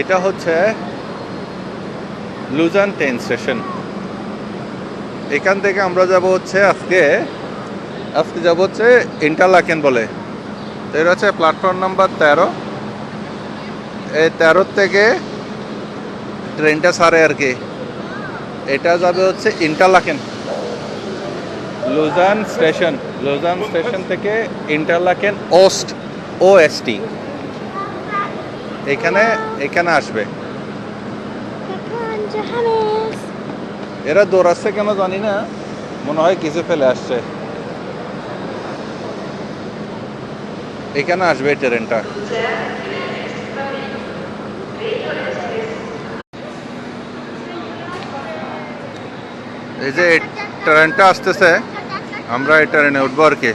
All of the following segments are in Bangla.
এটা হচ্ছে লুজান ট্রেন স্টেশন এখান থেকে আমরা যাব হচ্ছে আজকে আজকে যাব হচ্ছে ইন্টারলাকেন বলে। তো এটা হচ্ছে প্ল্যাটফর্ম নাম্বার তেরো। এই তেরোর থেকে ট্রেনটা সারে আর কি। এটা যাবে হচ্ছে Interlaken Lausanne station Lausanne station থেকে Interlaken Ost O S T এখানে এখানে আসবে। এরা দৌড়াচ্ছে কেন জানি না মনে হয় কিছু ফেলে আসছে। এখানে আসবে এই ট্রেনটা। এই যে ট্রেনটা আসতেছে আমরা এই ট্রেনে উঠবো আর কি।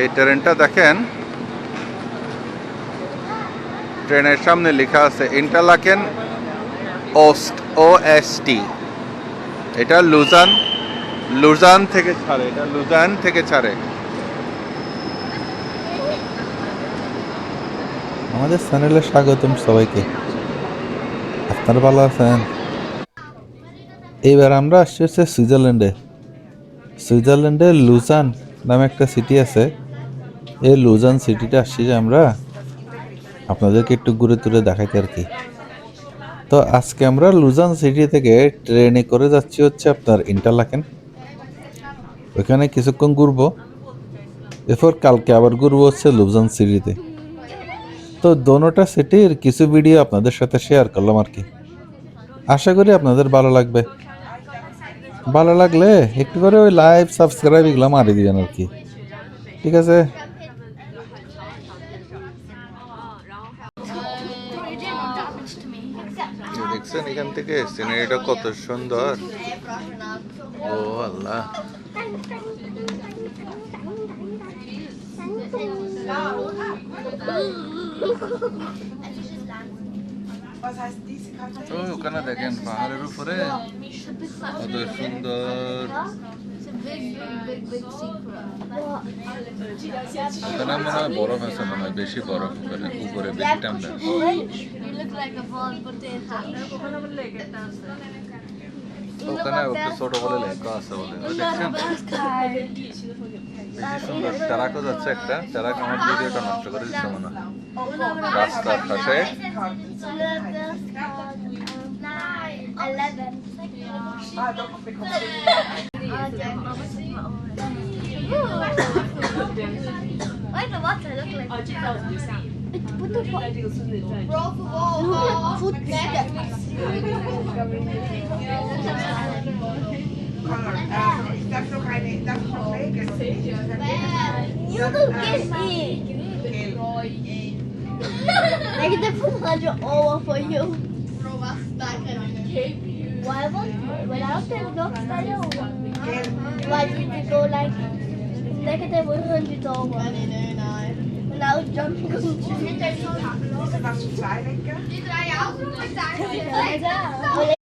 এই ট্রেনটা দেখেন ট্রেনের সামনে লেখা আছে Interlaken Ost O S T এটা লুজান লুজান থেকে ছাড়ে, এটা লুজান থেকে ছাড়ে। আমাদের চ্যানেলে স্বাগতম সবাইকে। আপনারা ভালো আছেন? এইবার আমরা আসছি হচ্ছে সুইজারল্যান্ডে। সুইজারল্যান্ডে লুজান নামে একটা সিটি আছে। এই লুজান সিটিটা আসছি যে আমরা আপনাদেরকে একটু ঘুরে তুলে দেখাইতে আর কি। তো আজকে আমরা লুজান সিটি থেকে ট্রেনে করে যাচ্ছি হচ্ছে আপনার ইন্টারলাকেন ওইখানে কিছুক্ষণ ঘুরবো। এরপর কালকে আবার ঘুরবো হচ্ছে লুজান সিটিতে। তো দোনোটা সিটির কিছু ভিডিও আপনাদের সাথে শেয়ার করলাম আর কি। আশা করি আপনাদের ভালো লাগবে। ভালো লাগলে একটু করে ওই লাইভ সাবস্ক্রাইব এগুলো মারি দিবেন আর কি। ঠিক আছে? দেখছেন, এখান থেকে সিনারিটা কত সুন্দর। ও আল্লাহ। ওখানে দেখেন, পাহাড়ের উপরে। কত সুন্দর। ওখানে মনে হয় বরফ আছে, মনে হয় বেশি বরফ ওখানে উপরে বেশি ঠান্ডা ওখানে ছোট বলে লেখা আছে বলে। দেখছেন? সুন্দর টারাকো যাচ্ছে একটা। টারাক আমার ভিডিওটা নষ্ট করে দিচ্ছে মনে রাস্তার পাশে Why the water look like? What the fuck? Bro, football. Food You go get it. I get the 400 over for you. Why won't without the dog style? Why did you go like, 100 over? When I was jumping on Was für zwei Wege? the তো এখান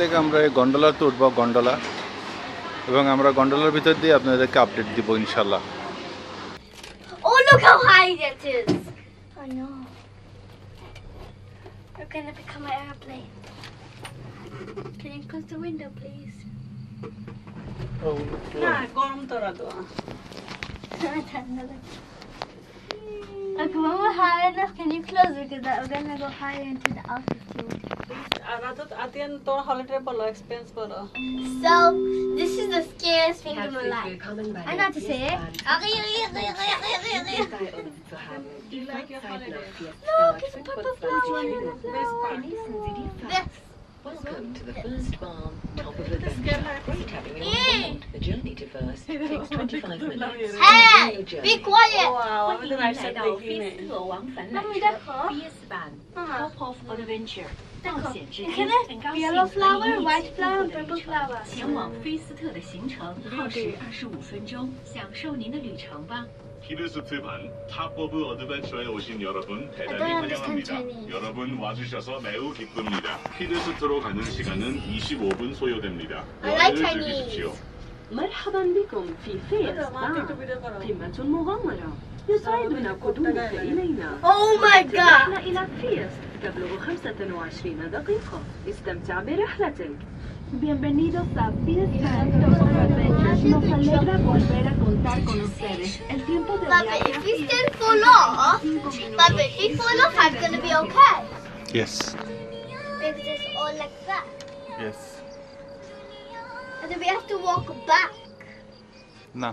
থেকে আমরা এই গন্ডোলাতে উঠবো গন্ডোলা এবং আমরা গন্ডোলার ভিতর দিয়ে আপনাদেরকে আপডেট দিব ইনশাল্লাহ Oh, look how high that is! I know. We're gonna become an airplane. Can you close the window, please? না গরম তোরা তো Okay, when we're high enough, can you close it? Because we're gonna go higher into the So, this is the scariest thing in my life. I know to say it. Look, it's a purple flower. Listen Welcome to the first barn, top of adventure. Great having you on board. The journey to first takes 25 minutes. Hey, Your be journey. quiet. I'm 迎 the 来 nice 到 at 菲 beginning. 斯特往返缆那你在车何 BS 版嗯 Top of Adventure 冒险之你一，看很高那兴 yellow 和 flower, white 起 flower, purple flower. 前往菲斯特的行程耗时二十五分钟，享受您的旅程吧。 피드스트반 탑 오브 어드벤처에 오신 여러분 대단히 I don't understand 환영합니다. Chinese. 여러분 와주셔서 매우 기쁩니다. 피드스트로 가는 시간은 25분 소요됩니다. I like 여행을 Chinese. 즐기십시오. مرحبا بكم في فيس ما بان تكتب فيديو قرار. قمة مغامرة يسعدنا قدومك إلينا Oh my god. رحلة إلى فيس تبلغ 25 دقيقة استمتع برحلتك Bienvenidos a Fiesta Top of Adventures. Nos alegra volver a contar con ustedes. El tiempo de viaje if we still fall off, Bubba, if we fall off, I'm gonna be okay. Yes. Because it's all like that. Yes. And then we have to walk back. Na.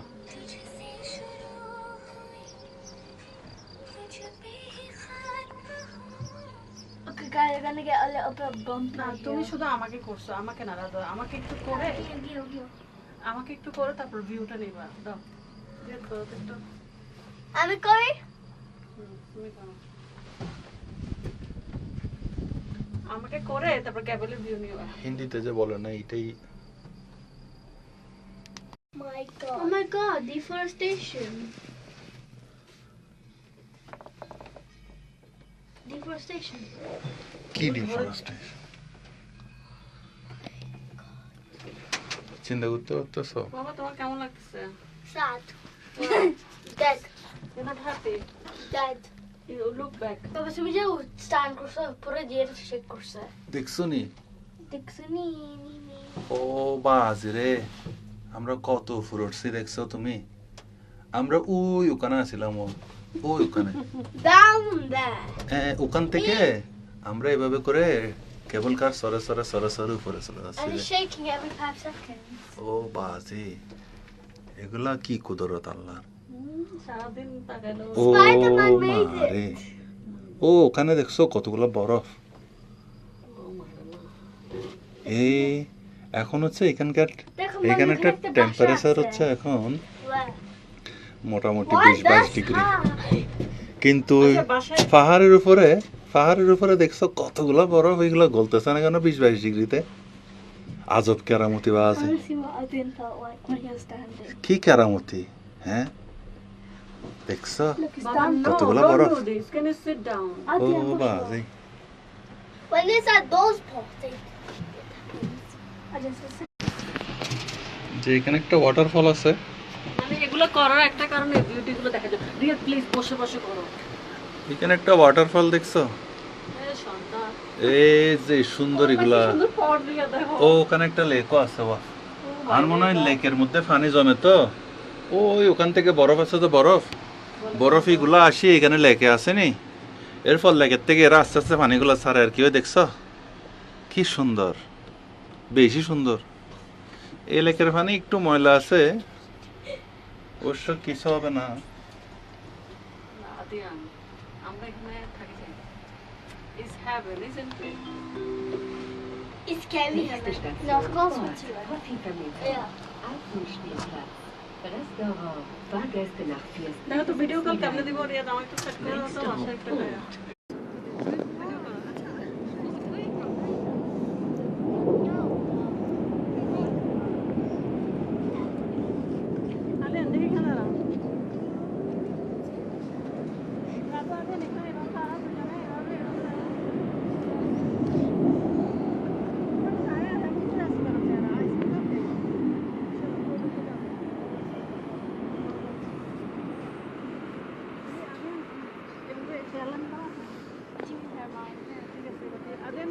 Guys, we're gonna get a little bit bumpy. না তুমি শুধু আমাকে করছ আমাকে না দাদা আমাকে একটু করে আমাকে একটু করে তারপর ভিউটা নিবা দাও দাও তুমি করো। আমাকে করে তারপর ক্যাবেলের ভিউ নিবা হিন্দিতে যে বলে না এটাই My god. Oh my god, deforestation. Deforestation. কি ডিফরেস্টেশন চিন্তা করতে পারতেছো বাবা তোমার কেমন লাগতেছে Sad. Dead. You're not happy. Dead. You look back. তুমি যে স্টান করছ পুরো দিয়ে শেক করছে দেখছ নি দেখছ নি। ও বাজি রে আমরা কত উঠছি দেখছ তুমি আমরা ওই ওখানে আছিলাম ও ওই ওখানে। ওখান থেকে আমরা এভাবে করে কেবল কার সরে সরে সরে সরে উপরে চলে যাচ্ছি. ও বাজি। এগুলা কি কুদরত আল্লাহ ও মারে ও ওখানে দেখছ কতগুলো বরফ? এই এখন হচ্ছে এখানকার এখানে একটা টেম্পারেচার হচ্ছে এখন? মোটামুটি বিশ বাইশ ডিগ্রি। কিন্তু পাহাড়ের উপরে পাহাড়ের উপরে দেখছ কতগুলো বড় এগুলো গলতেছে না কেন বিশ বাইশ ডিগ্রিতে? আজব কেরামতি বা আছে। কি কেরামতি? হ্যাঁ? দেখছ? কতগুলো বরফ? ও বা যে এখানে একটা ওয়াটারফল আছে। এগুলো করার একটা কারণে বিউটি দেখা যায়। রিয়া প্লিজ বসে বসে করো। এখানে একটা ওয়াটারফল দেখছ? এই যে সুন্দর এগুলা ও ওখানে একটা লেকও আছে বাহ। আর মনে হয় লেকের মধ্যে পানি জমে তো। ওই ওখান থেকে বরফ আছে তো বরফ। বরফ এগুলো আসি এখানে লেকে আসেনি এর ফল লেকের থেকে এরা আস্তে আস্তে পানিগুলো ছাড়ে আর কি ওই দেখছ? কি সুন্দর। বেশি সুন্দর। এই লেকের পানি একটু ময়লা আছে। অবশ্য কিছু হবে না আদিয়ান আমরা এখানে থাকি যাই is haven isn't it it's scary. Nächste Station. No, of course not too. Coffee Vermittler. Yeah. Außenspielplatz. Restaurant. Fahrgäste nach Fiesta. দেখো তো ভিডিও কল কেমনে দিব রিয়া আমার একটু সেট করে দাও তো বাসায় একটা গায়া আদিয়ান দেখি এখানে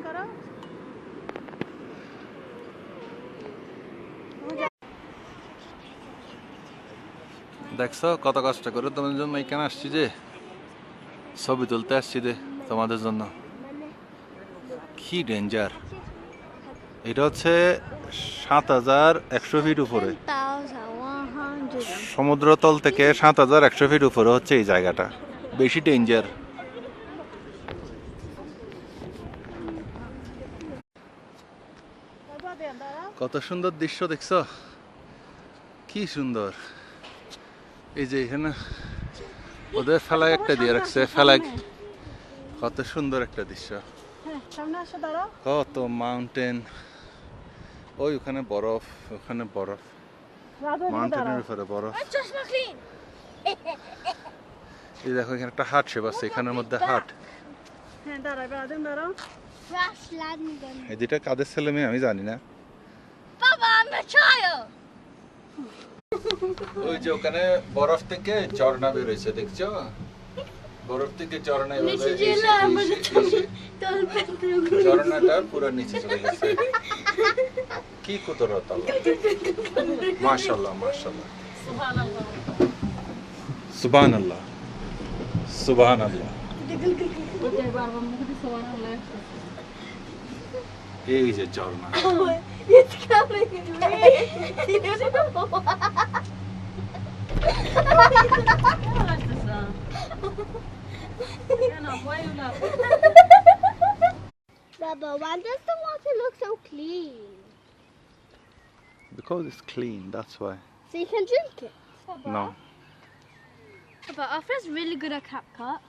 দাঁড়াও দেখছ কত কষ্ট করে তোমাদের জন্য এখানে আসছি যে? ছবি তুলতে আসছি যে তোমাদের জন্য। কি ডেঞ্জার এটা হচ্ছে সাত হাজার একশো ফিট উপরে। সমুদ্রতল থেকে সাত হাজার একশো ফিট উপরে হচ্ছে এই জায়গাটা। বেশি ডেঞ্জার কত সুন্দর দৃশ্য দেখছ? কি সুন্দর। এই যে এখানে ওদের ফেলায় একটা দিয়ে রাখছে ফেলাগ কত সুন্দর একটা দৃশ্য। হ্যাঁ কত মাউন্টেন ওই ওখানে বরফ ওখানে বরফ। মাউন্টেনের উপরে বরফ. এই দেখো এখানে একটা হাট শেপ আছে এখানের মধ্যে হাট। হ্যাঁ. এই দুটা কাদের ছেলে মেয়ে আমি জানি না। a child. ওই যে ওখানে বরফ থেকে ঝর্ণা বেরোয়েছে দেখছ? বরফ থেকে ঝর্ণা এভাবে ঝর্ণাটা পুরো নিচে চলে গেছে। কি কুদরত আল্লাহ মাশাআল্লাহ মাশাআল্লাহ। সুবহানাল্লাহ। সুবহানাল্লাহ। এই যে ঝর্ণা। It's coming. কেন why you laugh? Baba, why does the water look so clean? because it's clean that's why So you can drink it. no But Afra's really good at CapCut.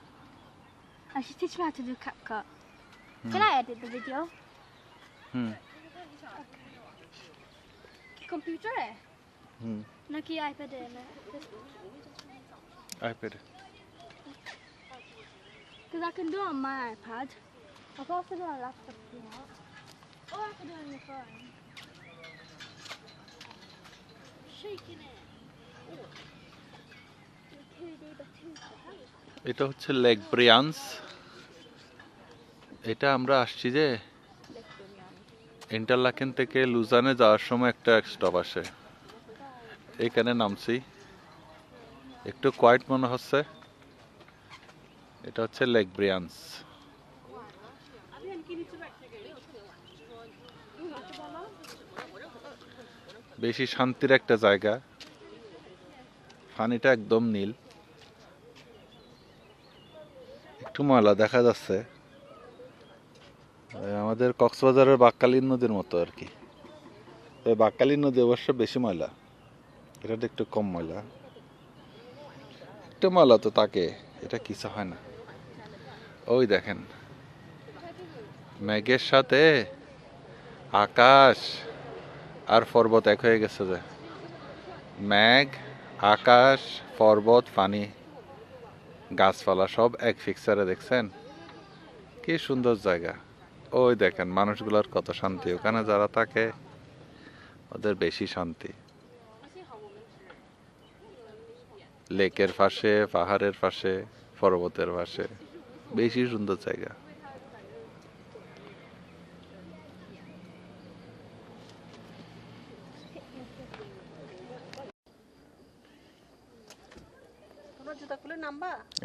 I should teach me how to do CapCut. Can I edit the video? hmm Computer eh? hmm Naki iPad eh? ipad Because I can do it on my iPad. I can also do it on laptop if you want. Or I can do it on your phone. Shaking it. এটা হচ্ছে লেক ব্রিয়ান্স এটা আমরা আসছি যে ইন্টারলাকেন থেকে লুজানে যাওয়ার সময় একটা স্টপ আসে। এখানে নামছি। একটু কোয়াইট মনে হচ্ছে। এটা হচ্ছে লেক ব্রিয়ান্স বেশি শান্তির একটা জায়গা। পানিটা একদম নীল। একটু ময়লা দেখা যাচ্ছে। আমাদের কক্সবাজারের বাক্কালিন নদীর মতো আর কি। তবে বাক্কালিন নদী অবশ্য বেশি ময়লা। এটা একটু কম ময়লা। একটু ময়লা তো তাকে এটা কিছু হয় না। ওই দেখেন। মেঘের সাথে আকাশ আর পর্বত এক হয়ে গেছে যে। মেঘ, আকাশ, পর্বত, পানি, গাছপালা সব এক ফিক্সারে দেখছেন? কি সুন্দর জায়গা। ওই দেখেন মানুষগুলোর কত শান্তি। ওখানে যারা থাকে ওদের বেশি শান্তি। লেকের পাশে পাহাড়ের পাশে পর্বতের পাশে। বেশি সুন্দর জায়গা।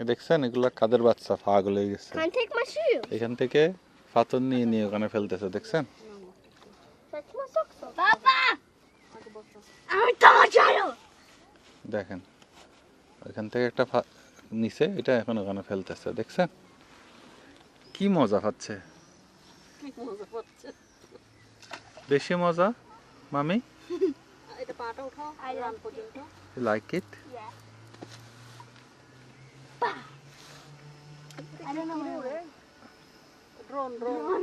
দেখছেন এগুলা কাদের বাচ্চা? পাগল হয়ে গেছে? এখান থেকে পাথর নিয়ে নিয়ে ওখানে ফেলতেছে দেখছেন. দেখেন ওইখান থেকে একটা ফা- নিচে এটা এখন ওখানে ফেলতেছে দেখছেন? কি মজা পাচ্ছে মজা পাচ্ছে বেশি মজা মামি? এটা পাটা উঠাও রান পর্যন্ত। Like it I don't know where it drone drone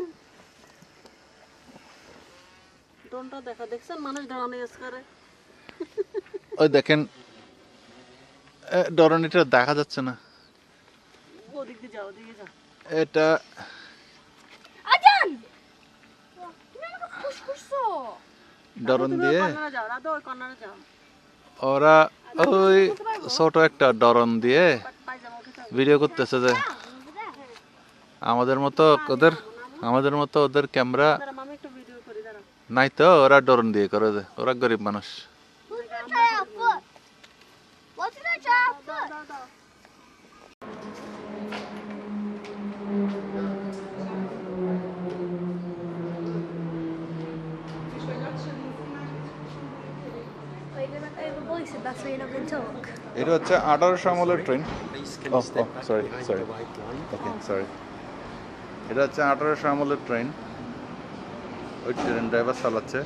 ড্রোনটা দেখা দেখছেন? মানুষ দাঁড়ানো ইউজ করে। ওই দেখেন ডরনিটা দেখা যাচ্ছে না। ওদিক দিয়ে যাও ওদিকে যাও এটা ডরন দিয়ে। ওরা ওই ছোট একটা ডরন দিয়ে ভিডিও করতেছে যে আমাদের মতো ওদের আমাদের মতো ওদের ক্যামেরা নাই তো ওরা ডরন দিয়ে করে ওরা গরিব মানুষ। এটা হচ্ছে আঠারোশো আমলের ট্রেন সরি সরি সরি এটা হচ্ছে আঠারোশো আমলের ট্রেন ওই ট্রেন ড্রাইভার চালাচ্ছে।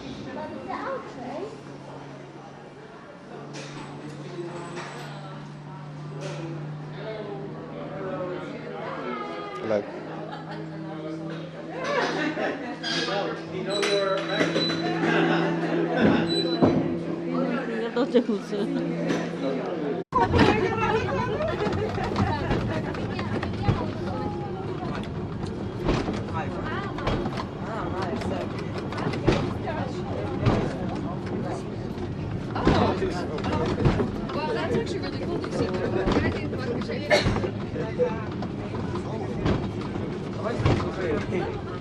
খুলছে はい。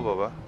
ol baba.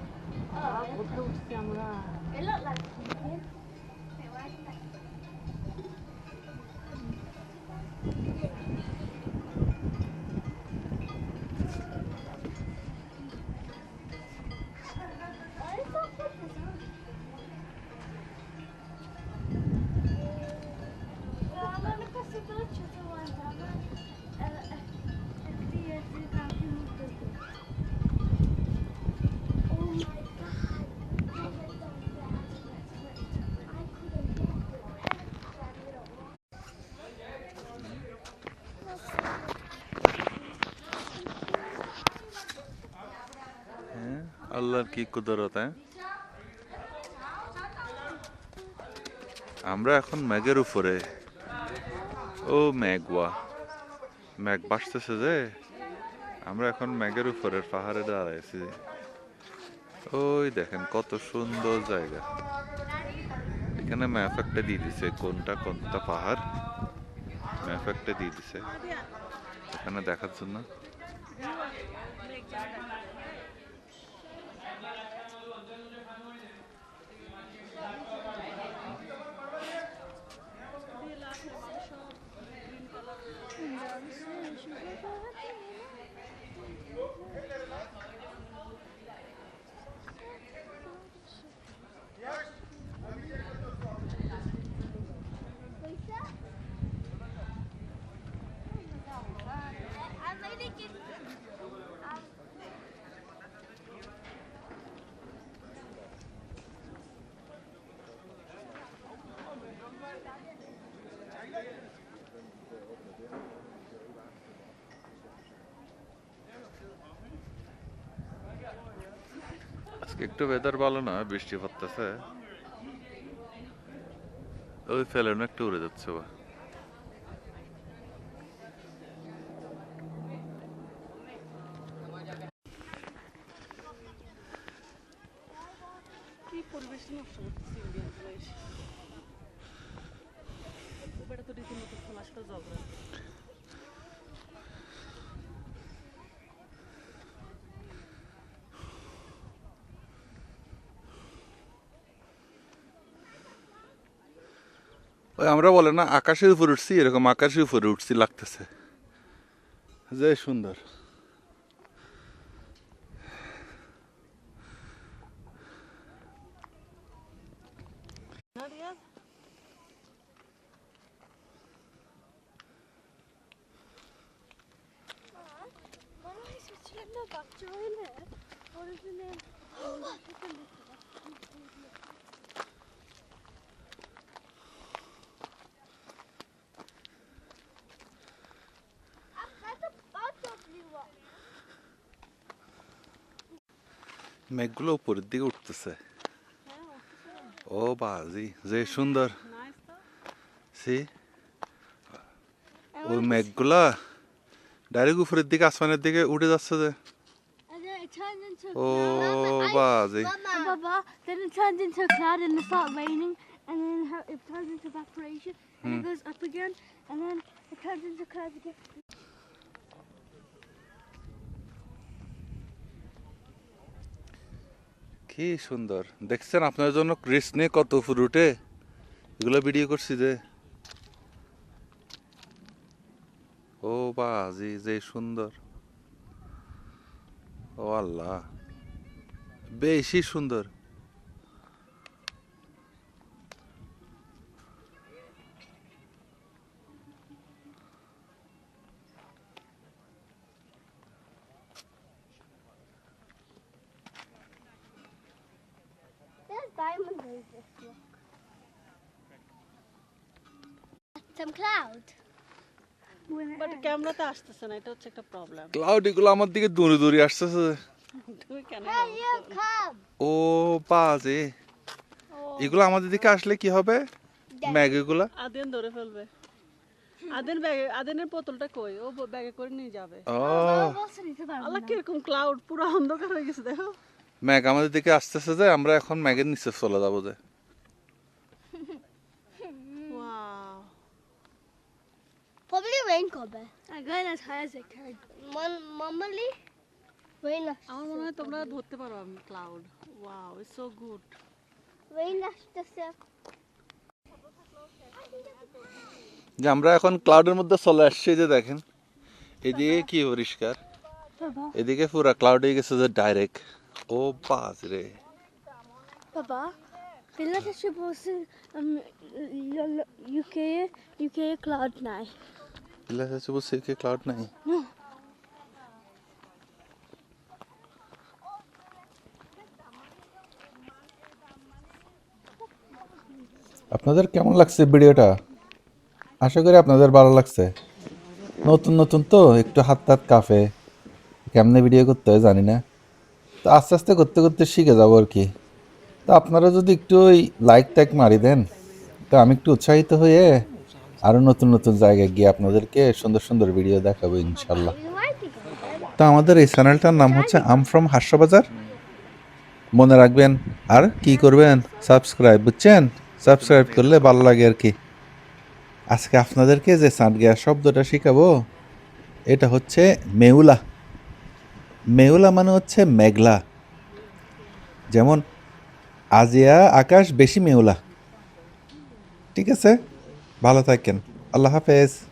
আল্লাহর কি কুদরত হ্যাঁ? আমরা এখন ম্যাগের উপরে। ও ম্যাগুয়া ম্যাগ বাসতেছে যে। আমরা এখন ম্যাগের উপরে পাহাড়ে দাঁড়াইছি। ওই দেখেন কত সুন্দর জায়গা। এখানে ম্যাপ একটা দিয়ে দিছে, কোনটা কোনটা পাহাড়। ম্যাপ একটা দিয়ে দিছে। এখানে দেখার জন্য। একটু ওয়েদার ভালো না বৃষ্টি পড়তেছে। ওই ফেলেন একটু উড়ে যাচ্ছে বা। আমরা বলে না আকাশের উপর উঠছি এরকম আকাশের উপরে উঠছি লাগতেছে। যে সুন্দর। উঠতেছে ও বাজি যে সুন্দর নাইস তো সি ওই মেঘগুলা ডাইরেক্ট উপরের দিকে আসমানের দিকে উঠে যাচ্ছে যে And then it turns into ও বাজি Baba, then it turns into a cloud and it starts raining, and then ho- it turns into evaporation, and it goes up again, and then it turns into clouds again. কি সুন্দর। দেখছেন আপনার জন্য কৃষ্ণে কত ফুরুটে এগুলো ভিডিও করছি যে। ও বা, জি যে সুন্দর। ও আল্লাহ। বেশি সুন্দর। বাট ক্যামেরাতে আসতেছে না এটা হচ্ছে একটা প্রবলেম ক্লাউড এগুলো আমার দিকে আসতেছে. ও বাজে। এগুলো আমাদের দিকে আসলে কি হবে? ম্যাগ এগুলা? আদেন ধরে ফেলবে। আদেন ব্যাগে আদেনের বোতলটা কই? ও ব্যাগে করে নিয়ে যাবে। ও। আল্লাহ কীরকম ক্লাউড পুরো অন্ধকার হয়ে গেছে দেখো। ম্যাগ আমাদের দিকে আসতেছে যে আমরা এখন ম্যাগের নিচে চলে যাব যে। Wow Probably rain cover. I'm as high as I can. Normally, rain আমার মনে হয় তোমরা ধরতে পারো আমি cloud wow it's so good rain is যে আমরা এখন ক্লাউডের মধ্যে চলে আসছি যে দেখেন। এদিকে কি পরিষ্কার? এদিকে পুরা ক্লাউড হয়ে গেছে যে ডাইরেক্ট UK cloud আপনাদের কেমন লাগছে ভিডিওটা? আশা করি আপনাদের ভালো লাগছে। নতুন নতুন তো একটু হাত হাত কাফে কেমনে ভিডিও করতে হয় জানি না। তো আস্তে আস্তে করতে করতে শিখে যাব আর কি। তো আপনারা যদি একটু ওই লাইক টাইক মারি দেন, তো আমি একটু উৎসাহিত হয়ে আরও নতুন নতুন জায়গায় গিয়ে আপনাদেরকে সুন্দর সুন্দর ভিডিও দেখাবো ইনশাল্লাহ। তো আমাদের এই চ্যানেলটার নাম হচ্ছে আম ফ্রম হাস্যবাজার মনে রাখবেন, আর কি করবেন? সাবস্ক্রাইব বুঝছেন? সাবস্ক্রাইব করলে ভালো লাগে আর কি। আজকে আপনাদেরকে যে সাঁটগিয়া শব্দটা শেখাবো, এটা হচ্ছে মেউলা। মেউলা মানে হচ্ছে মেঘলা। যেমন, আজিয়া আকাশ বেশি মেউলা ঠিক আছে? ভালো থাকেন। আল্লাহ হাফেজ।